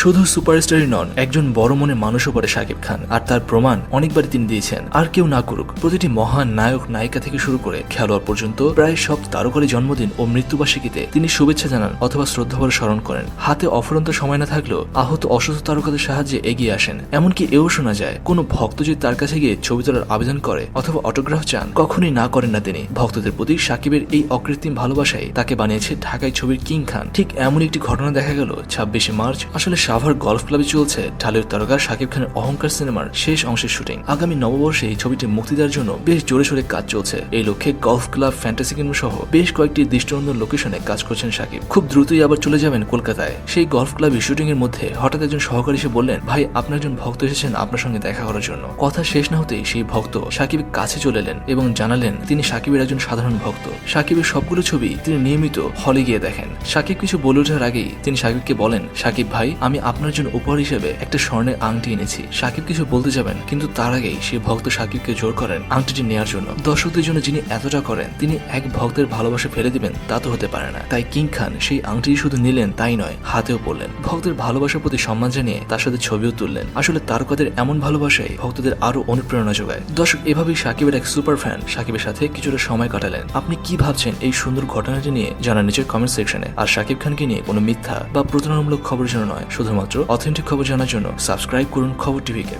শুধু সুপারস্টারই নন, একজন বড় মনে মানুষও পড়ে শাকিব খান। আর তার প্রমাণ অনেকবারই তিনি দিয়েছেন। আর কেউ না করুক, প্রতিটি মহান নায়ক নায়িকা থেকে শুরু করে খেলোয়াড় পর্যন্ত প্রায় সব তারকারই জন্মদিন ও মৃত্যুবার্ষিকীতে তিনি শুভেচ্ছা জানান অথবা শ্রদ্ধাভরে স্মরণ করেন। হাতে অফুরন্ত সময় না থাকলেও আহত অসুস্থ তারকাদের সাহায্যে এগিয়ে আসেন। এমনকি এও শোনা যায়, কোনো ভক্ত যদি তার কাছে গিয়ে ছবি তোলার আবেদন করে অথবা অটোগ্রাফ চান, কখনোই না করেন না তিনি। ভক্তদের প্রতি সাকিবের এই অকৃত্রিম ভালোবাসায় তাকে বানিয়েছে ঢাকায় ছবির কিং খান। ঠিক এমন একটি ঘটনা দেখা গেল ছাব্বিশে মার্চ, আসলে সাভার গলফ ক্লাবে চলছে ঢালিউড তারকা শাকিব খানের অহংকার সিনেমার শেষ অংশের শুটিং। আগামী নববর্ষে এই ছবিটি মুক্তি দেওয়ার জন্য বেশ জোরে সোরে কাজ চলছে। এই লক্ষ্যে গলফ ক্লাব ফ্যান্টাসি কিনু সহ বেশ কয়েকটি দৃষ্টিনন্দন লোকেশনে কাজ করছেন শাকিব। খুব দ্রুতই আবার চলে যাবেন কলকাতায়। সেই গলফ ক্লাবে শুটিং এর মধ্যে হঠাৎ একজন সহকারী এসে বললেন, ভাই, আপনার একজন ভক্ত এসেছেন আপনার সঙ্গে দেখা করার জন্য। কথা শেষ না হতেই সেই ভক্ত সাকিবের কাছে চলে এলেন এবং জানালেন, তিনি সাকিবের একজন সাধারণ ভক্ত। সাকিবের সবগুলো ছবি তিনি নিয়মিত হলে গিয়ে দেখেন। সাকিব কিছু বলে ওঠার আগেই তিনি সাকিবকে বলেন সাকিব ভাই, আমি আপনার জন্য উপহার হিসেবে একটা স্বর্ণের আংটি এনেছি। সাকিব কিছু বলতে যাবেন, কিন্তু তার আগেই সেই ভক্ত সাকিবকে জোর করেন আংটিটি নেয়ার জন্য। দর্শকদের জন্য যিনি এতটা করেন, তিনি এক ভক্তের ভালোবাসা ফেলে দিবেন, তা তো হতে পারে না। তাই কিং খান সেই আংটি শুধু নিলেন, তাই নয়, হাতেও পড়লেন। ভক্তের ভালোবাসার প্রতি সম্মান জানিয়ে তার সাথে ছবিও তুললেন। আসলে তারকাদের এমন ভালোবাসায় ভক্তদের আরও অনুপ্রেরণা যোগায়। দর্শক, এভাবেই সাকিবের এক সুপার ফ্যান সাকিবের সাথে কিছুটা সময় কাটালেন। আপনি কি ভাবছেন এই সুন্দর ঘটনাটি নিয়ে? জানান নিচের কমেন্ট সেকশনে। আর সাকিব খানকে নিয়ে কোনো মিথ্যা বা প্রতারণামূলক খবর যেন নয় শুধুমাত্র অথেন্টিক খবর জানার জন্য সাবস্ক্রাইব করুন খবর টিভিকে।